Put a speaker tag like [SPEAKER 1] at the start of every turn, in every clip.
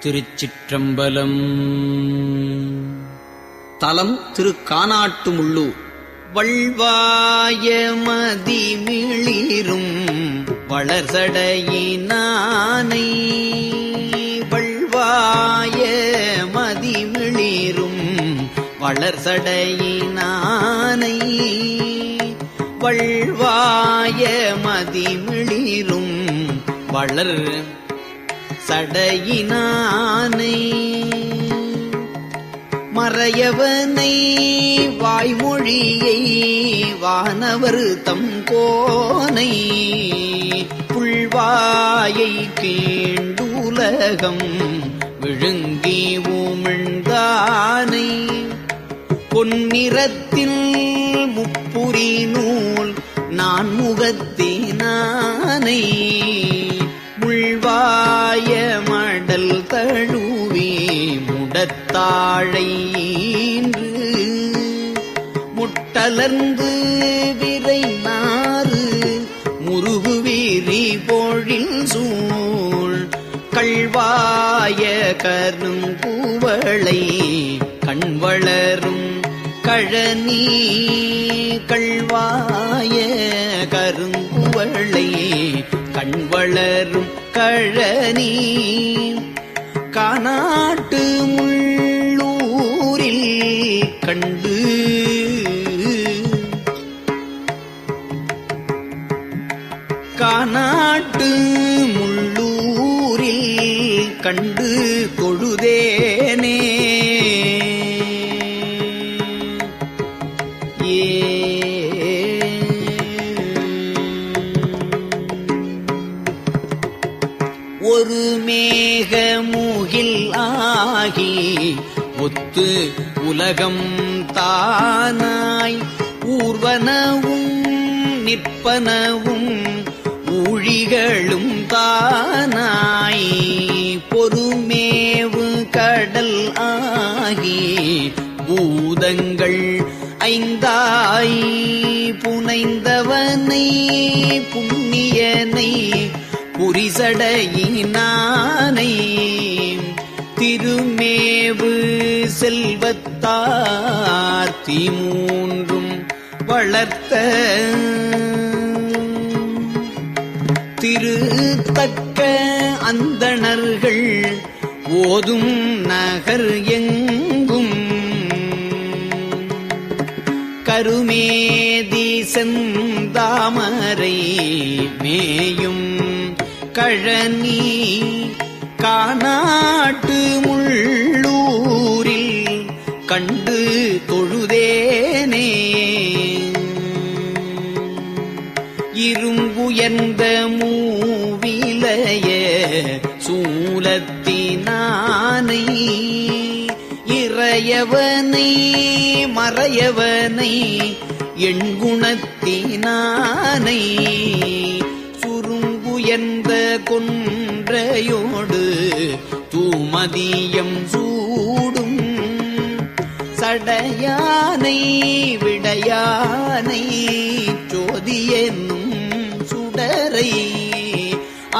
[SPEAKER 1] திருச்சிற்றம்பலம். தலம் திரு கானாட்டுமுள்ளூர் வள்வாய மதிமிளிரும் வளர்சடையினானை. வள்வாய மதிமிளிரும் வளர்சடையினானை. வள்வாய மதிமிளிரும் வளர் சடையினானை மறையவனை வாய்மொழியை வானவர் தம் கோனை. புல்வாயை கீண்டுலகம் விழுங்கி ஊமிழ்ந்தானை. பொன்னிறத்தில் முப்புரி நூல் நான் முகத்தினானை முடத்தாழை முட்டலர்ந்து விரை நாறு முருகு வீரி பொழில் சூழ் கள்வாய கருங்குவளை கண் வளரும் கழனி கள்வாய கருங்குவளை கண் வளரும் கழனி. காணாட்டு முள் கண்டு காநாட்டு முள்ளூரில் கண்டு தொழுதேனே. ஒரு மேகமுகில் ஆகி ஒத்து உலகம் தானாய். ஊர்வனவும் நிற்பனவும் ஊழிகளும் தானாய். பொறுமேவு கடல் ஆகி பூதங்கள் ஐந்தாய். புனைந்தவனை புண்ணியனை புரிசடையினானை திருமேவு செல்வத்தார் தீமூன்றும் வளர்த்த திருத்தக்க அந்தணர்கள் ஓதும் நகர் எங்கும். கருமேதி செந்தாமரை மேயும் கழனி காணாட்டு முள் கண்டு தொழுதேனே. இரும்புயர்ந்த மூவிலைய சூலத்தினானை இறையவனை மறையவனை எண்குணத்தினானை சுருங்குயர்ந்த கொன்றையோடு தூமதியம் சூ தடையானை விடையானை ஜோதி என்னும் சுடரை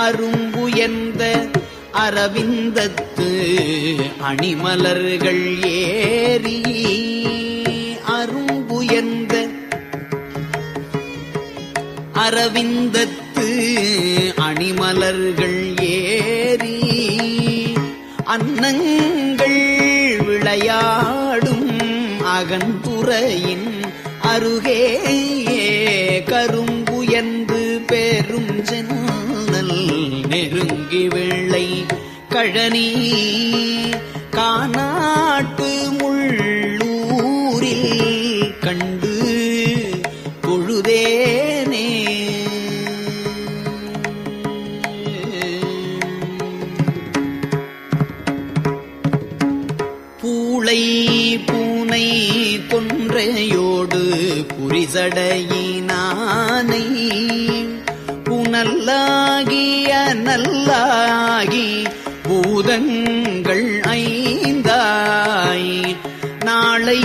[SPEAKER 1] அரும்பு எந்த அரவிந்தத்து அணிமலர்கள் ஏறி அரும்பு எந்த அரவிந்தத்து அணிமலர்கள் ஏறி அன்னங்கள் விளையா அகந்துறையின் அருகே கரும்புயர்ந்து பெரும் ஜன்னல் நெருங்கி வெள்ளை கழனி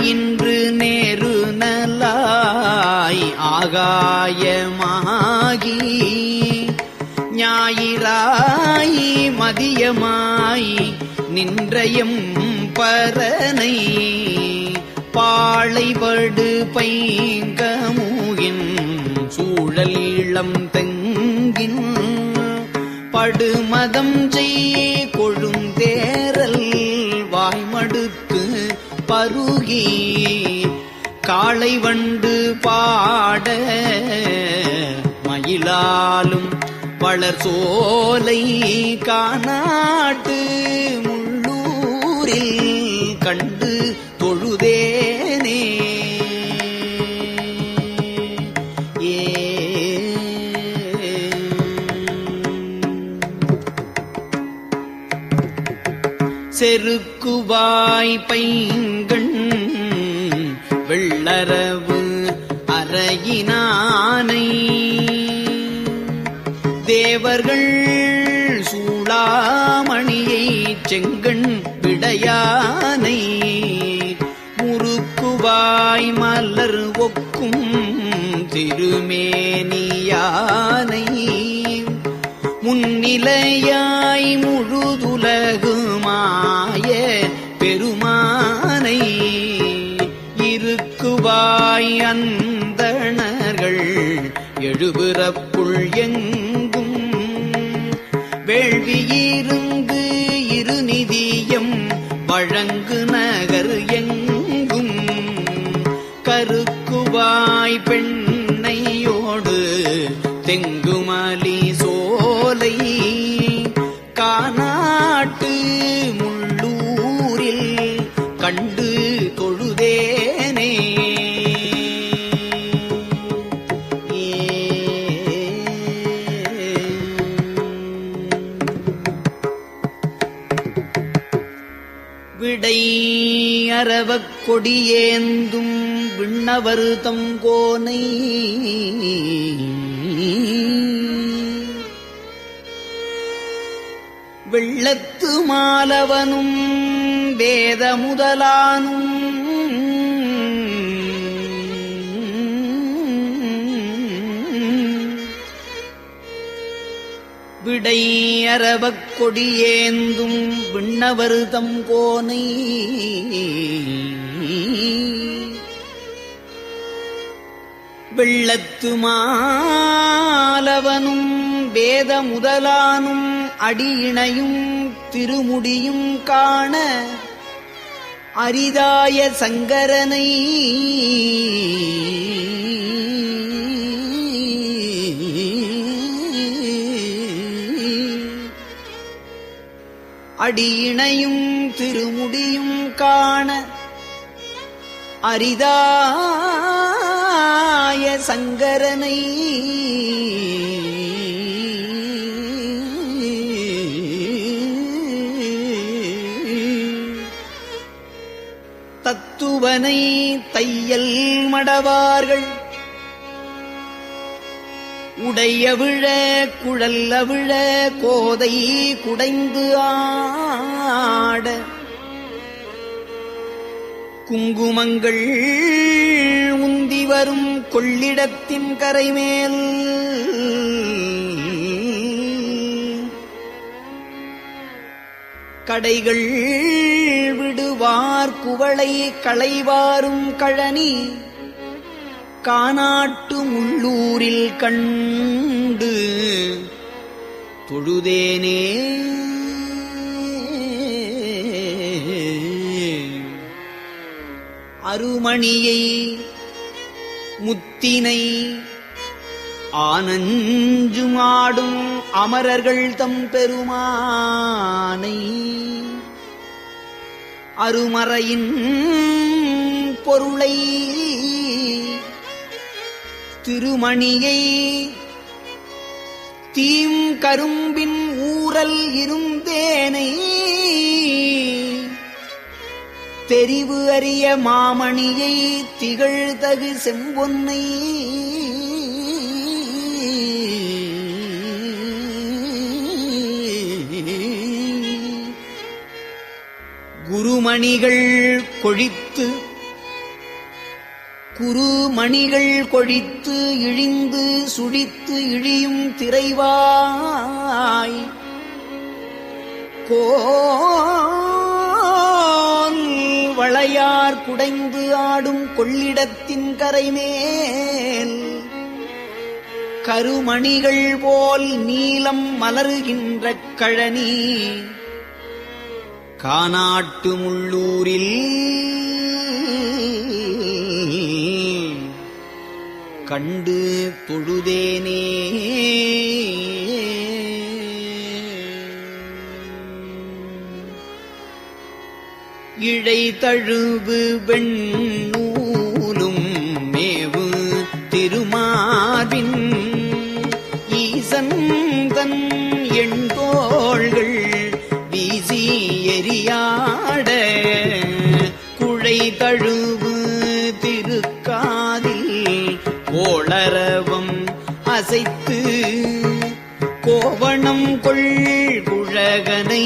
[SPEAKER 1] இன்று நேரு நலாய் ஆகாயமாகி ஞாயிறாய் மதியமாய் நின்றயம் பரனை பாழைபடு பைங்கமூகின் சூழல் இளம் தெங்கின் படுமதம் செய்ய அருகி காளை வண்டு பாட மயிலாலும் வளர் சோலை காணாட்டு முள்ளூரில் கண்டு தொழுதேனே. ஏ. செருக்குவாய் பைங்கண் தேவர்கள் சூளாமணியை செங்கண் விடையானை முறுக்குவாய் மலர் ஒக்கும் திருமேனியானை. முன்னிலையாய் முழுதுலகுமாய பெருமானை இருக்குவாய் அந்தணர்கள் எழுபிறப்புள் எங்கும் வழங்கு நகர் எங்கும். கருக்குவாய் பெண் கொடியேந்தும் விண்ணவர் தங்கோனை வெள்ளத்து மாலவனும் வேத முதலானும் விடை அரவக் கொடியேந்தும் விண்ணவர் தங்கோனை வெள்ளத்து மாலவனும் வேத முதலானும் அடியிணையும் திருமுடியும் காண அரிதாய சங்கரனை அடியிணையும் திருமுடியும் காண அரிதா அரிதாய சங்கரனை. தத்துவனை தையல் மடவார்கள். உடையவிழ குழல்லவிழ குழல் அவிழ கோதை குடைந்து ஆட. குங்குமங்கள் உந்தி வரும் கொள்ளிடத்தின் கரைமேல். கடைகள் விடுவார் குவளை களைவாரும் கழனி. காநாட்டு உள்ளூரில் கண்டு தொழுதேனே. அருமணியை முத்தினை ஆனஞ்சுமாடும் அமரர்கள் தம் பெருமானை. அருமறையின் பொருளை திருமணியை தீம் கரும்பின் ஊரல் இருந்தேனை. தெரிவு அறிய மாமணியை திகழ்தகு செம்பொன்னை. குருமணிகள் கொழித்து குருமணிகள் கொழித்து இழிந்து சுழித்து இழியும் திரைவாய். கோ வளையார் குடைந்து ஆடும் கொள்ளிடத்தின் கரைமேல் கருமணிகள் போல் நீலம் மலருகின்ற கழனி கானாட்டு முள்ளூரில் கண்டு தொழுதேனே. இழை தழுவு வெண்ணூலும் மேவு திருமாவின் ஈசன் தன் எண்தோள்கள் வீசி எரியாட குழை தழுவு திருக்காதில் கோளரவம் அசைத்து கோவணம் கொள் குழகனை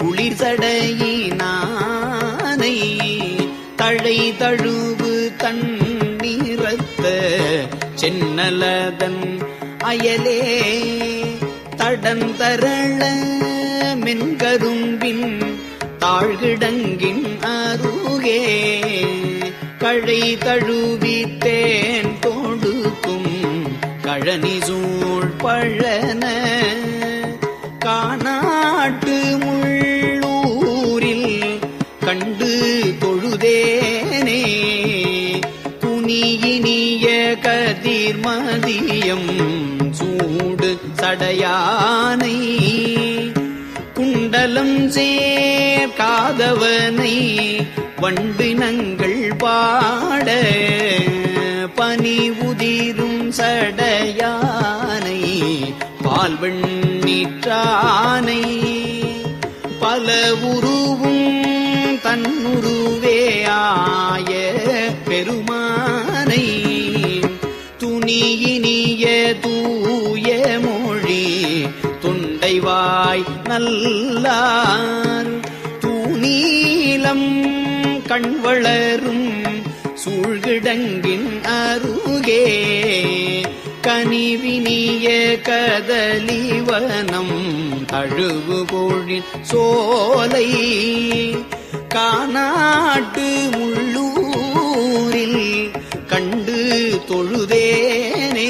[SPEAKER 1] குளிர்சடையே தழுவு தண்ணீரத்த சென்னலதன் அயலே தடந்தரள மென்கரும்பின் தாழ்கிடங்கின் அருகே கழை தழுவி தேன் தோடுக்கும் கழனி சூழ் பழன கதிர்மதியம் சூடு சடையானை. குண்டலம் சேர்க்காதவனை வண்டினங்கள் பாட. பனி உதிரும் சடையானை பால் வெண்ணீற்றானை பல உருவும் தன்னுருவேயாய பெருமா நீயினிய தூய மொழி துண்டைவாய் நல்லார். தூணீலம் கண்வளரும் சூழ்கிடங்கின் அருகே கனிவினிய கதலிவனம் தழுவுகோழின் சோலை. காநாட்டு முள்ளூரில் தொழுதேனே.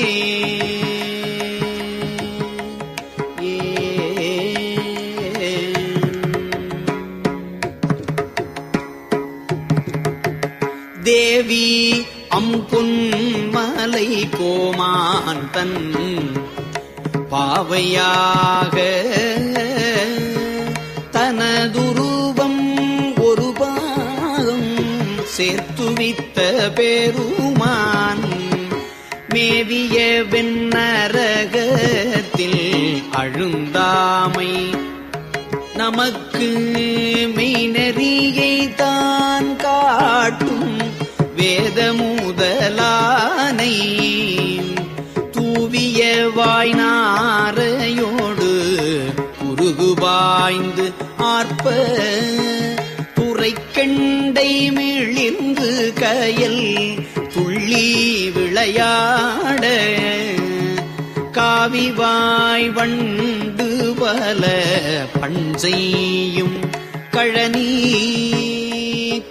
[SPEAKER 1] தேவி அம்புன்மலை கோமான் தன் பாவையாக பெருமான். மேவிய வெண்ணரகத்தில் அழுந்தாமை. நமக்கு மெய்நெறியை தான் காட்டும் வேத முதலானை தூவிய வாய்நாரையோடு குறுகுபாய்ந்து ஆர்ப்ப துறைக்கண்டை மிளிர்ந்து கயல் துள்ளி விளையாட காவிவாய் வண்டு பல பண் கழனி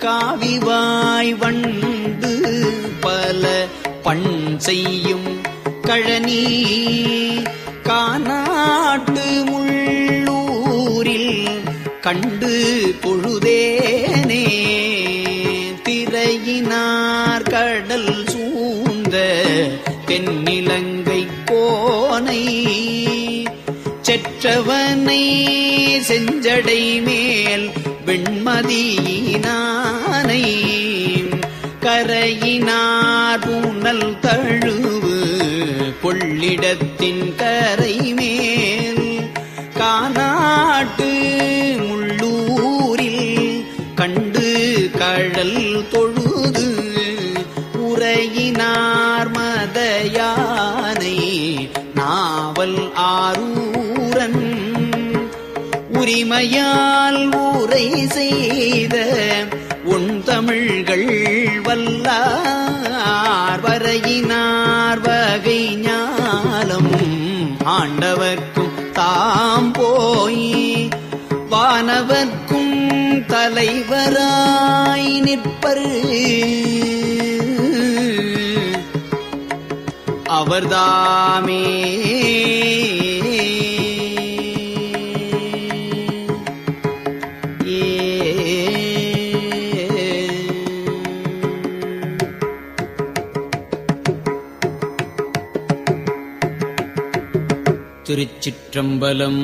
[SPEAKER 1] காவிவாய் வண்டு பல பண் செய்யும் கழனி. காநாட்டு முள்ளூரில் கண்டு பொழுது திரையினார் கடல் சூழ்ந்த தென்னிலங்கை கோனை. செற்றவனை செஞ்சடை மேல் வெண்மதியினானை. கரையினார் பூனல் தழுவு கொள்ளிடத்தின் கரை மேல். காநாட்டு முள்ளூரில் கண்டு கழல் தொழு உரையினார் மதயானை நாவல் ஆரூரன். உரிமையால் ஊரை செய்த உன் தமிழ்கள் வல்லார். வரையினார் வகை ஞாலம் ஆண்டவர்க்கும் தாம் போய். வானவர்க்கும் தலைவராய் நிற்பரு. அவர்தாமே. திருச்சிற்றம்பலம்